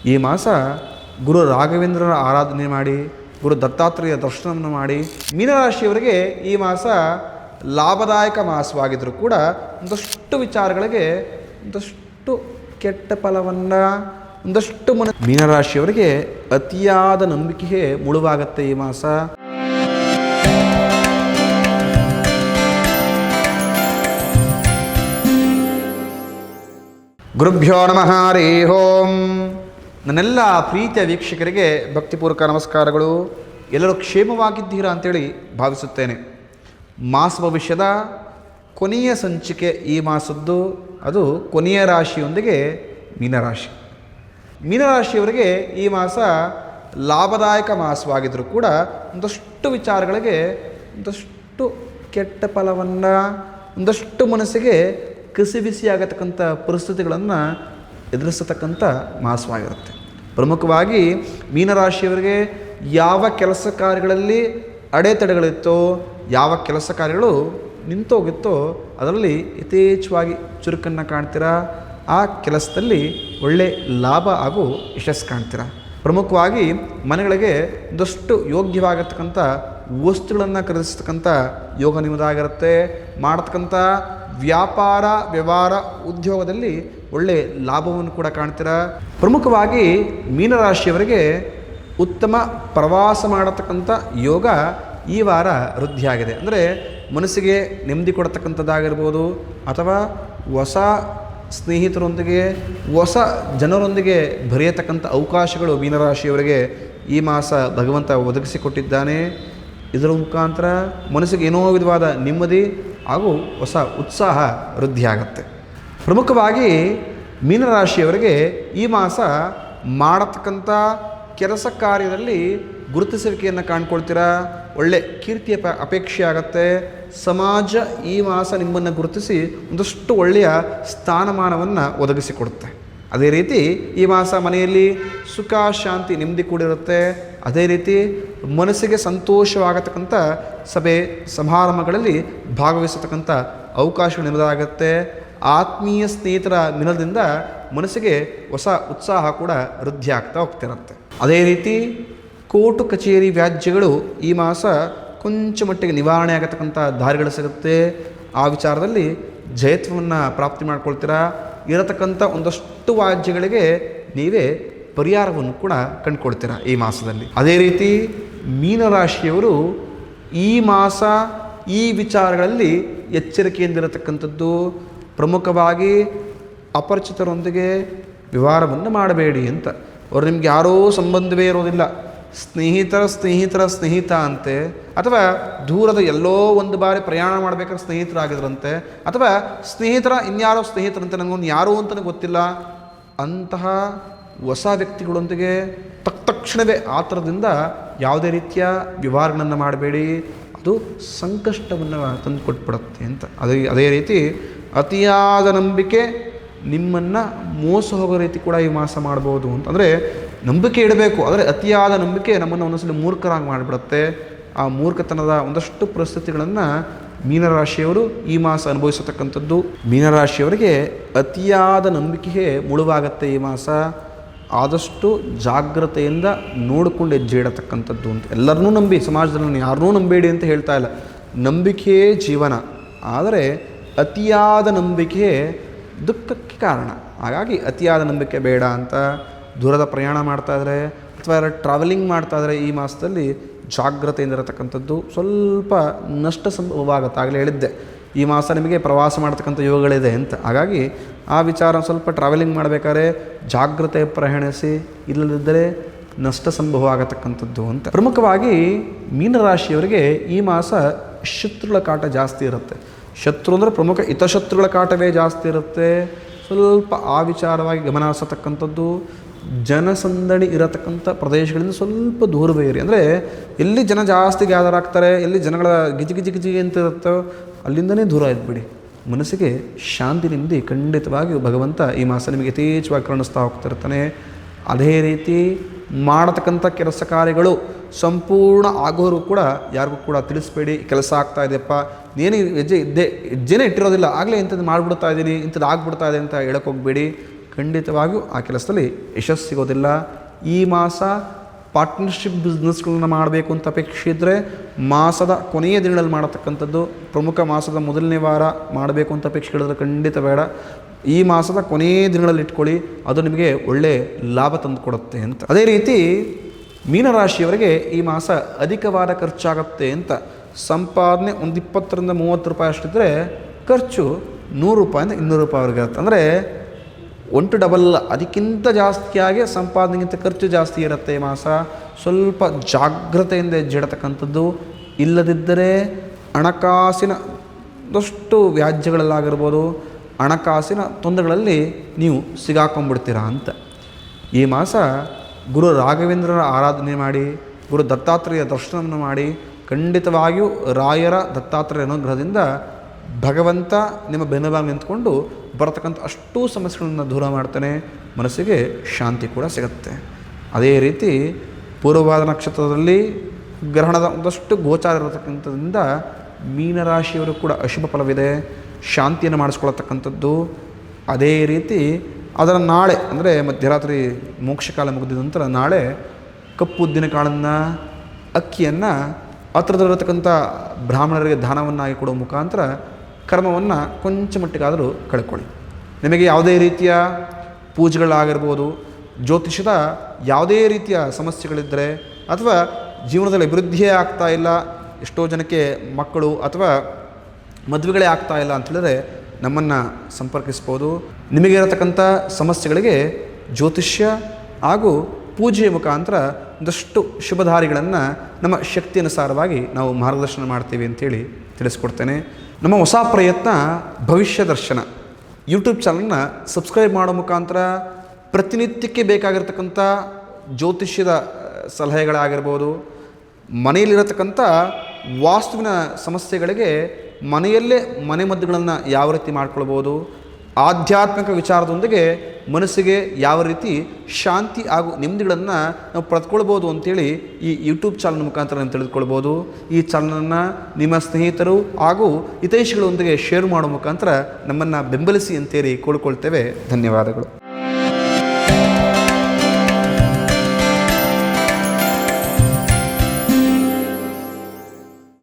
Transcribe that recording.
ಈ ಮಾಸ ಗುರು ರಾಘವೇಂದ್ರರ ಆರಾಧನೆ ಮಾಡಿ, ಗುರು ದತ್ತಾತ್ರೇಯ ದರ್ಶನವನ್ನು ಮಾಡಿ ಮೀನರಾಶಿಯವರಿಗೆ ಈ ಮಾಸ ಲಾಭದಾಯಕ ಮಾಸವಾಗಿದ್ದರೂ ಕೂಡ ಒಂದಷ್ಟು ವಿಚಾರಗಳಿಗೆ, ಒಂದಷ್ಟು ಕೆಟ್ಟ ಫಲವನ್ನು, ಒಂದಷ್ಟು ಮನ ಮೀನರಾಶಿಯವರಿಗೆ ಅತಿಯಾದ ನಂಬಿಕೆಗೆ ಮುಳುವಾಗತ್ತೆ ಈ ಮಾಸ. ಗುರುಭ್ಯೋ ನಮಃ ಹರಿ ಓಂ. ನನ್ನೆಲ್ಲ ಪ್ರೀತಿಯ ವೀಕ್ಷಕರಿಗೆ ಭಕ್ತಿಪೂರ್ವಕ ನಮಸ್ಕಾರಗಳು. ಎಲ್ಲರೂ ಕ್ಷೇಮವಾಗಿದ್ದೀರಾ ಅಂತೇಳಿ ಭಾವಿಸುತ್ತೇನೆ. ಮಾಸ ಭವಿಷ್ಯದ ಕೊನೆಯ ಸಂಚಿಕೆ ಈ ಮಾಸದ್ದು, ಅದು ಕೊನೆಯ ರಾಶಿಯೊಂದಿಗೆ ಮೀನರಾಶಿ. ಮೀನರಾಶಿಯವರಿಗೆ ಈ ಮಾಸ ಲಾಭದಾಯಕ ಮಾಸವಾಗಿದ್ದರೂ ಕೂಡ ಒಂದಷ್ಟು ವಿಚಾರಗಳಿಗೆ, ಒಂದಷ್ಟು ಕೆಟ್ಟ ಫಲವನ್ನು, ಒಂದಷ್ಟು ಮನಸ್ಸಿಗೆ ಕಸಿಬಿಸಿ ಆಗತಕ್ಕಂಥ ಪರಿಸ್ಥಿತಿಗಳನ್ನು ಎದುರಿಸತಕ್ಕಂಥ ಮಾಸವಾಗಿರುತ್ತೆ ಪ್ರಮುಖವಾಗಿ ಮೀನರಾಶಿಯವರಿಗೆ ಯಾವ ಕೆಲಸ ಕಾರ್ಯಗಳಲ್ಲಿ ಅಡೆತಡೆಗಳಿತ್ತೋ, ಯಾವ ಕೆಲಸ ಕಾರ್ಯಗಳು ನಿಂತೋಗಿತ್ತೋ ಅದರಲ್ಲಿ ಯಥೇಚ್ಛವಾಗಿ ಚುರುಕನ್ನು ಕಾಣ್ತೀರಾ? ಆ ಕೆಲಸದಲ್ಲಿ ಒಳ್ಳೆ ಲಾಭ ಹಾಗೂ ಯಶಸ್ಸು ಕಾಣ್ತೀರಾ? ಪ್ರಮುಖವಾಗಿ ಮನೆಗಳಿಗೆ ಒಂದಷ್ಟು ಯೋಗ್ಯವಾಗಿರ್ತಕ್ಕಂಥ ವಸ್ತುಗಳನ್ನು ಖರೀದಿಸ್ತಕ್ಕಂಥ ಯೋಗ ನಿಮ್ಮದಾಗಿರುತ್ತೆ. ಮಾಡತಕ್ಕಂಥ ವ್ಯಾಪಾರ, ವ್ಯವಹಾರ ಉದ್ಯೋಗದಲ್ಲಿ ಒಳ್ಳೆ ಲಾಭವನ್ನು ಕೂಡ ಕಾಣ್ತೀರ? ಪ್ರಮುಖವಾಗಿ ಮೀನರಾಶಿಯವರಿಗೆ ಉತ್ತಮ ಪ್ರವಾಸ ಮಾಡತಕ್ಕಂಥ ಯೋಗ ಈ ವಾರ ವೃದ್ಧಿಯಾಗಿದೆ. ಅಂದರೆ ಮನಸ್ಸಿಗೆ ನೆಮ್ಮದಿ ಕೊಡತಕ್ಕಂಥದ್ದಾಗಿರ್ಬೋದು, ಅಥವಾ ಹೊಸ ಸ್ನೇಹಿತರೊಂದಿಗೆ, ಹೊಸ ಜನರೊಂದಿಗೆ ಬರೆಯತಕ್ಕಂಥ ಅವಕಾಶಗಳು ಮೀನರಾಶಿಯವರಿಗೆ ಈ ಮಾಸ ಭಗವಂತ ಒದಗಿಸಿಕೊಟ್ಟಿದ್ದಾನೆ. ಇದರ ಮುಖಾಂತರ ಮನಸ್ಸಿಗೆ ಏನೋ ವಿಧವಾದ ನೆಮ್ಮದಿ ಹಾಗೂ ಹೊಸ ಉತ್ಸಾಹ ವೃದ್ಧಿಯಾಗತ್ತೆ. ಪ್ರಮುಖವಾಗಿ ಮೀನರಾಶಿಯವರಿಗೆ ಈ ಮಾಸ ಮಾಡತಕ್ಕಂಥ ಕೆಲಸ ಕಾರ್ಯದಲ್ಲಿ ಗುರುತಿಸುವಿಕೆಯನ್ನು ಕಾಣ್ಕೊಳ್ತೀರಾ? ಒಳ್ಳೆ ಕೀರ್ತಿಯ ಪ ಅಪೇಕ್ಷೆ ಆಗತ್ತೆ. ಸಮಾಜ ಈ ಮಾಸ ನಿಮ್ಮನ್ನು ಗುರುತಿಸಿ ಒಂದಷ್ಟು ಒಳ್ಳೆಯ ಸ್ಥಾನಮಾನವನ್ನು ಒದಗಿಸಿಕೊಡುತ್ತೆ. ಅದೇ ರೀತಿ ಈ ಮಾಸ ಮನೆಯಲ್ಲಿ ಸುಖ, ಶಾಂತಿ, ನೆಮ್ಮದಿ ಕೂಡಿರುತ್ತೆ. ಅದೇ ರೀತಿ ಮನಸ್ಸಿಗೆ ಸಂತೋಷವಾಗತಕ್ಕಂಥ ಸಭೆ ಸಮಾರಂಭಗಳಲ್ಲಿ ಭಾಗವಹಿಸತಕ್ಕಂಥ ಅವಕಾಶಗಳು ನಿಮ್ಮದಾಗತ್ತೆ ಆತ್ಮೀಯ ಸ್ನೇಹಿತರ ಮಿಲದಿಂದ ಮನಸ್ಸಿಗೆ ಹೊಸ ಉತ್ಸಾಹ ಕೂಡ ವೃದ್ಧಿ ಆಗ್ತಾ ಹೋಗ್ತಿರುತ್ತೆ. ಅದೇ ರೀತಿ ಕೋರ್ಟು ಕಚೇರಿ ವ್ಯಾಜ್ಯಗಳು ಈ ಮಾಸ ಕೊಂಚ ಮಟ್ಟಿಗೆ ನಿವಾರಣೆ ಆಗತಕ್ಕಂಥ ದಾರಿಗಳು ಸಿಗುತ್ತೆ. ಆ ವಿಚಾರದಲ್ಲಿ ಜಯತ್ವವನ್ನು ಪ್ರಾಪ್ತಿ ಮಾಡ್ಕೊಳ್ತೀರಾ? ಇರತಕ್ಕಂಥ ಒಂದಷ್ಟು ವ್ಯಾಜ್ಯಗಳಿಗೆ ನೀವೇ ಪರಿಹಾರವನ್ನು ಕೂಡ ಕಂಡುಕೊಳ್ತೀರಾ ಈ ಮಾಸದಲ್ಲಿ. ಅದೇ ರೀತಿ ಮೀನರಾಶಿಯವರು ಈ ಮಾಸ ಈ ವಿಚಾರಗಳಲ್ಲಿ ಎಚ್ಚರಿಕೆಯಿಂದಿರತಕ್ಕಂಥದ್ದು. ಪ್ರಮುಖವಾಗಿ ಅಪರಿಚಿತರೊಂದಿಗೆ ವ್ಯವಹಾರವನ್ನು ಮಾಡಬೇಡಿ ಅಂತ. ಅವರು ನಿಮ್ಗೆ ಯಾರೋ ಸಂಬಂಧವೇ ಇರೋದಿಲ್ಲ. ಸ್ನೇಹಿತರ ಸ್ನೇಹಿತರ ಸ್ನೇಹಿತ ಅಂತೆ, ಅಥವಾ ದೂರದ ಎಲ್ಲೋ ಒಂದು ಬಾರಿ ಪ್ರಯಾಣ ಮಾಡಬೇಕಾದ್ರೆ ಸ್ನೇಹಿತರಾಗಿದ್ರಂತೆ, ಅಥವಾ ಸ್ನೇಹಿತರ ಇನ್ಯಾರೋ ಸ್ನೇಹಿತರಂತೆ, ನನಗೊಂದು ಯಾರು ಅಂತಲೇ ಗೊತ್ತಿಲ್ಲ. ಅಂತಹ ಹೊಸ ವ್ಯಕ್ತಿಗಳೊಂದಿಗೆ ತಕ್ಷಣವೇ ಆ ಥರದಿಂದ ಯಾವುದೇ ರೀತಿಯ ವ್ಯವಹಾರಗಳನ್ನು ಮಾಡಬೇಡಿ. ಅದು ಸಂಕಷ್ಟವನ್ನು ತಂದು ಕೊಟ್ಬಿಡುತ್ತೆ ಅಂತ. ಅದೇ ಅದೇ ರೀತಿ ಅತಿಯಾದ ನಂಬಿಕೆ ನಿಮ್ಮನ್ನು ಮೋಸ ಹೋಗೋ ರೀತಿ ಕೂಡ ಈ ಮಾಸ ಮಾಡ್ಬೋದು ಅಂತ. ಅಂದರೆ ನಂಬಿಕೆ ಇಡಬೇಕು. ಆದರೆ ಅತಿಯಾದ ನಂಬಿಕೆ ನಮ್ಮನ್ನು ಒಂದೊಂದ್ಸಲ ಮೂರ್ಖರಾಗಿ ಮಾಡಿಬಿಡುತ್ತೆ. ಆ ಮೂರ್ಖತನದ ಒಂದಷ್ಟು ಪರಿಸ್ಥಿತಿಗಳನ್ನು ಮೀನರಾಶಿಯವರು ಈ ಮಾಸ ಅನುಭವಿಸತಕ್ಕಂಥದ್ದು. ಮೀನರಾಶಿಯವರಿಗೆ ಅತಿಯಾದ ನಂಬಿಕೆಯೇ ಮುಳುವಾಗತ್ತೆ ಈ ಮಾಸ. ಆದಷ್ಟು ಜಾಗ್ರತೆಯಿಂದ ನೋಡಿಕೊಂಡು ಹೆಜ್ಜೆ ಇಡತಕ್ಕಂಥದ್ದು ಅಂತ. ಎಲ್ಲರನ್ನೂ ನಂಬಿ, ಸಮಾಜದಲ್ಲಿ ಯಾರನ್ನೂ ನಂಬೇಡಿ ಅಂತ ಹೇಳ್ತಾ ಇಲ್ಲ. ನಂಬಿಕೆಯೇ ಜೀವನ. ಆದರೆ ಅತಿಯಾದ ನಂಬಿಕೆ ದುಃಖಕ್ಕೆ ಕಾರಣ. ಹಾಗಾಗಿ ಅತಿಯಾದ ನಂಬಿಕೆ ಬೇಡ ಅಂತ ದೂರದ ಪ್ರಯಾಣ ಮಾಡ್ತಾಯಿದ್ರೆ ಅಥವಾ ಯಾರು ಟ್ರಾವೆಲಿಂಗ್ ಮಾಡ್ತಾಯಿದ್ರೆ ಈ ಮಾಸದಲ್ಲಿ ಜಾಗ್ರತೆಯಿಂದ ಇರತಕ್ಕಂಥದ್ದು ಸ್ವಲ್ಪ ನಷ್ಟ ಸಂಭವವಾಗುತ್ತೆ ಆಗಲೇ ಹೇಳಿದ್ದೆ. ಈ ಮಾಸ ನಿಮಗೆ ಪ್ರವಾಸ ಮಾಡ್ತಕ್ಕಂಥ ಯೋಗಗಳಿದೆ ಅಂತ. ಹಾಗಾಗಿ ಆ ವಿಚಾರ ಸ್ವಲ್ಪ ಟ್ರಾವೆಲಿಂಗ್ ಮಾಡಬೇಕಾದ್ರೆ ಜಾಗ್ರತೆ ಪ್ರಯಾಣಿಸಿ, ಇಲ್ಲದಿದ್ದರೆ ನಷ್ಟ ಸಂಭವ ಆಗತಕ್ಕಂಥದ್ದು ಅಂತ. ಪ್ರಮುಖವಾಗಿ ಮೀನರಾಶಿಯವರಿಗೆ ಈ ಮಾಸ ಶತ್ರುಗಳ ಕಾಟ ಜಾಸ್ತಿ ಇರುತ್ತೆ. ಶತ್ರು ಅಂದರೆ ಪ್ರಮುಖ ಹಿತಶತ್ರುಗಳ ಕಾಟವೇ ಜಾಸ್ತಿ ಇರುತ್ತೆ. ಸ್ವಲ್ಪ ಆ ವಿಚಾರವಾಗಿ ಗಮನ ಹರಿಸತಕ್ಕಂಥದ್ದು. ಜನಸಂದಣಿ ಇರತಕ್ಕಂಥ ಪ್ರದೇಶಗಳಿಂದ ಸ್ವಲ್ಪ ದೂರವೇ ಇರಿ. ಅಂದರೆ ಎಲ್ಲಿ ಜನ ಜಾಸ್ತಿ ಗ್ಯಾದರ್ ಆಗ್ತಾರೆ, ಎಲ್ಲಿ ಜನಗಳ ಗಿಜಿ ಗಿಜಿ ಗಿಜಿ ಅಂತ ಇರುತ್ತೋ ಅಲ್ಲಿಂದನೇ ದೂರ ಇದ್ಬಿಡಿ. ಮನಸ್ಸಿಗೆ ಶಾಂತಿ ನಿಮ್ಮದಿ ಖಂಡಿತವಾಗಿ ಭಗವಂತ ಈ ಮಾಸ ನಿಮಗೆ ಯಥೇಚ್ಛವಾಗಿ ಕರುಣಿಸ್ತಾ ಹೋಗ್ತಿರ್ತಾನೆ ಅದೇ ರೀತಿ ಮಾಡತಕ್ಕಂಥ ಕೆಲಸ ಕಾರ್ಯಗಳು ಸಂಪೂರ್ಣ ಆಗೋರು ಕೂಡ ಯಾರಿಗೂ ಕೂಡ ತಿಳಿಸ್ಬೇಡಿ, ಕೆಲಸ ಆಗ್ತಾ ಇದೆಯಪ್ಪ, ನೀನು ಹೆಜ್ಜೆ ಇದ್ದೇ, ಹೆಜ್ಜೆನೇ ಇಟ್ಟಿರೋದಿಲ್ಲ, ಆಗಲೇ ಇಂಥದ್ದು ಮಾಡಿಬಿಡ್ತಾ ಇದ್ದೀನಿ, ಇಂಥದ್ದು ಆಗ್ಬಿಡ್ತಾ ಇದೆ ಅಂತ ಹೇಳಕ್ಕೆ ಹೋಗಬೇಡಿ. ಖಂಡಿತವಾಗಿಯೂ ಆ ಕೆಲಸದಲ್ಲಿ ಯಶಸ್ಸು ಸಿಗೋದಿಲ್ಲ. ಈ ಮಾಸ ಪಾರ್ಟ್ನರ್ಶಿಪ್ ಬಿಸ್ನೆಸ್ಗಳನ್ನ ಮಾಡಬೇಕು ಅಂತ ಅಪೇಕ್ಷೆ ಇದ್ದರೆ ಮಾಸದ ಕೊನೆಯ ದಿನಗಳಲ್ಲಿ ಮಾಡತಕ್ಕಂಥದ್ದು ಪ್ರಮುಖ ಮಾಸದ ಮೊದಲನೇ ವಾರ ಮಾಡಬೇಕು ಅಂತ ಅಪೇಕ್ಷೆ ಹೇಳಿದ್ರೆ ಖಂಡಿತ ಬೇಡ. ಈ ಮಾಸದ ಕೊನೆಯ ದಿನಗಳಲ್ಲಿ ಇಟ್ಕೊಳ್ಳಿ, ಅದು ನಿಮಗೆ ಒಳ್ಳೆಯ ಲಾಭ ತಂದು ಕೊಡುತ್ತೆ ಅಂತ. ಅದೇ ರೀತಿ ಮೀನರಾಶಿಯವರಿಗೆ ಈ ಮಾಸ ಅಧಿಕವಾದ ಖರ್ಚಾಗತ್ತೆ ಅಂತ. ಸಂಪಾದನೆ ಒಂದು ಇಪ್ಪತ್ತರಿಂದ ಮೂವತ್ತು ರೂಪಾಯಿ ಅಷ್ಟಿದ್ರೆ ಖರ್ಚು ನೂರು ರೂಪಾಯಿಂದ ಇನ್ನೂರು ರೂಪಾಯಿವರೆಗೆ ಇರುತ್ತೆ. ಅಂದರೆ ಒನ್ ಟು ಡಬಲ್ ಅದಕ್ಕಿಂತ ಜಾಸ್ತಿಯಾಗಿ ಸಂಪಾದನೆಗಿಂತ ಖರ್ಚು ಜಾಸ್ತಿ ಇರುತ್ತೆ ಮಾಸ. ಸ್ವಲ್ಪ ಜಾಗ್ರತೆಯಿಂದ ಹೆಜ್ಜಿಡತಕ್ಕಂಥದ್ದು ಇಲ್ಲದಿದ್ದರೆ ಹಣಕಾಸಿನ ದಷ್ಟು ವ್ಯಾಜ್ಯಗಳಲ್ಲಾಗಿರ್ಬೋದು, ಹಣಕಾಸಿನ ತೊಂದರೆಗಳಲ್ಲಿ ನೀವು ಸಿಗಾಕೊಂಡ್ಬಿಡ್ತೀರಾ ಅಂತ. ಈ ಮಾಸ ಗುರು ರಾಘವೇಂದ್ರರ ಆರಾಧನೆ ಮಾಡಿ, ಗುರು ದತ್ತಾತ್ರೇಯ ದರ್ಶನವನ್ನು ಮಾಡಿ, ಖಂಡಿತವಾಗಿಯೂ ರಾಯರ ದತ್ತಾತ್ರೇಯ ಅನುಗ್ರಹದಿಂದ ಭಗವಂತ ನಿಮ್ಮ ಬೆನ್ನುಬಾಗಿ ನಿಂತ್ಕೊಂಡು ಬರತಕ್ಕಂಥ ಅಷ್ಟು ಸಮಸ್ಯೆಗಳನ್ನು ದೂರ ಮಾಡ್ತಾನೆ ಮನಸ್ಸಿಗೆ ಶಾಂತಿ ಕೂಡ ಸಿಗುತ್ತೆ. ಅದೇ ರೀತಿ ಪೂರ್ವವಾದ ನಕ್ಷತ್ರದಲ್ಲಿ ಗ್ರಹಣದ ಒಂದಷ್ಟು ಗೋಚಾರ ಇರತಕ್ಕಂಥದ್ದರಿಂದ ಮೀನರಾಶಿಯವರು ಕೂಡ ಅಶುಭ ಫಲವಿದೆ, ಶಾಂತಿಯನ್ನು ಮಾಡಿಸ್ಕೊಳ್ತಕ್ಕಂಥದ್ದು. ಅದೇ ರೀತಿ ಅದರ ನಾಳೆ, ಅಂದರೆ ಮಧ್ಯರಾತ್ರಿ ಮೋಕ್ಷಕಾಲ ಮುಗಿದ ನಂತರ ನಾಳೆ ಕಪ್ಪು ಉದ್ದಿನ ಕಾಳನ್ನು, ಅಕ್ಕಿಯನ್ನು ಹತ್ರದಲ್ಲಿರತಕ್ಕಂಥ ಬ್ರಾಹ್ಮಣರಿಗೆ ದಾನವನ್ನಾಗಿ ಕೊಡುವ ಮುಖಾಂತರ ಕರ್ಮವನ್ನು ಕೊಂಚ ಮಟ್ಟಿಗಾದರೂ ಕಳ್ಕೊಳ್ಳಿ. ನಿಮಗೆ ಯಾವುದೇ ರೀತಿಯ ಪೂಜೆಗಳಾಗಿರ್ಬೋದು ಜ್ಯೋತಿಷದ ಯಾವುದೇ ರೀತಿಯ ಸಮಸ್ಯೆಗಳಿದ್ದರೆ ಅಥವಾ ಜೀವನದಲ್ಲಿ ಅಭಿವೃದ್ಧಿಯೇ ಆಗ್ತಾ ಇಲ್ಲ, ಎಷ್ಟೋ ಜನಕ್ಕೆ ಮಕ್ಕಳು ಅಥವಾ ಮದುವೆಗಳೇ ಆಗ್ತಾ ಇಲ್ಲ ಅಂತ ಹೇಳಿದ್ರೆ ನಮ್ಮನ್ನು ಸಂಪರ್ಕಿಸ್ಬೋದು. ನಿಮಗೆ ಇರತಕ್ಕಂಥ ಸಮಸ್ಯೆಗಳಿಗೆ ಜ್ಯೋತಿಷ್ಯ ಹಾಗೂ ಪೂಜೆಯ ಮುಖಾಂತರ ಒಂದಷ್ಟು ಶುಭಧಾರಿಗಳನ್ನು ನಮ್ಮ ಶಕ್ತಿಯನುಸಾರವಾಗಿ ನಾವು ಮಾರ್ಗದರ್ಶನ ಮಾಡ್ತೀವಿ ಅಂತೇಳಿ ತಿಳಿಸ್ಕೊಡ್ತೇನೆ. ನಮ್ಮ ಹೊಸ ಪ್ರಯತ್ನ ಭವಿಷ್ಯ ದರ್ಶನ. ಯೂಟ್ಯೂಬ್ ಚಾನಲ್ನ ಸಬ್ಸ್ಕ್ರೈಬ್ ಮಾಡೋ ಮುಖಾಂತರ ಪ್ರತಿನಿತ್ಯಕ್ಕೆ ಬೇಕಾಗಿರ್ತಕ್ಕಂಥ ಜ್ಯೋತಿಷ್ಯದ ಸಲಹೆಗಳಾಗಿರ್ಬೋದು, ಮನೆಯಲ್ಲಿರತಕ್ಕಂಥ ವಾಸ್ತುವಿನ ಸಮಸ್ಯೆಗಳಿಗೆ ಮನೆಯಲ್ಲೇ ಮನೆಮದ್ದುಗಳನ್ನು ಯಾವ ರೀತಿ ಮಾಡ್ಕೊಳ್ಬೋದು ಆಧ್ಯಾತ್ಮಿಕ ವಿಚಾರದೊಂದಿಗೆ ಮನಸ್ಸಿಗೆ ಯಾವ ರೀತಿ ಶಾಂತಿ ಹಾಗೂ ನೆಮ್ಮದಿಗಳನ್ನು ನಾವು ಪಡೆದುಕೊಳ್ಬೋದು ಅಂತೇಳಿ ಈ ಯೂಟ್ಯೂಬ್ ಚಾನಲ್ ಮುಖಾಂತರ ನಾನು ತಿಳಿದುಕೊಳ್ಬೋದು ಈ ಚಾನಲನ್ನು ನಿಮ್ಮ ಸ್ನೇಹಿತರು ಹಾಗೂ ಹಿತೈಷಿಗಳೊಂದಿಗೆ ಶೇರ್ ಮಾಡೋ ಮುಖಾಂತರ ನಮ್ಮನ್ನು ಬೆಂಬಲಿಸಿ ಅಂತೇಳಿ ಕೋಳ್ಕೊಳ್ತೇವೆ. ಧನ್ಯವಾದಗಳು.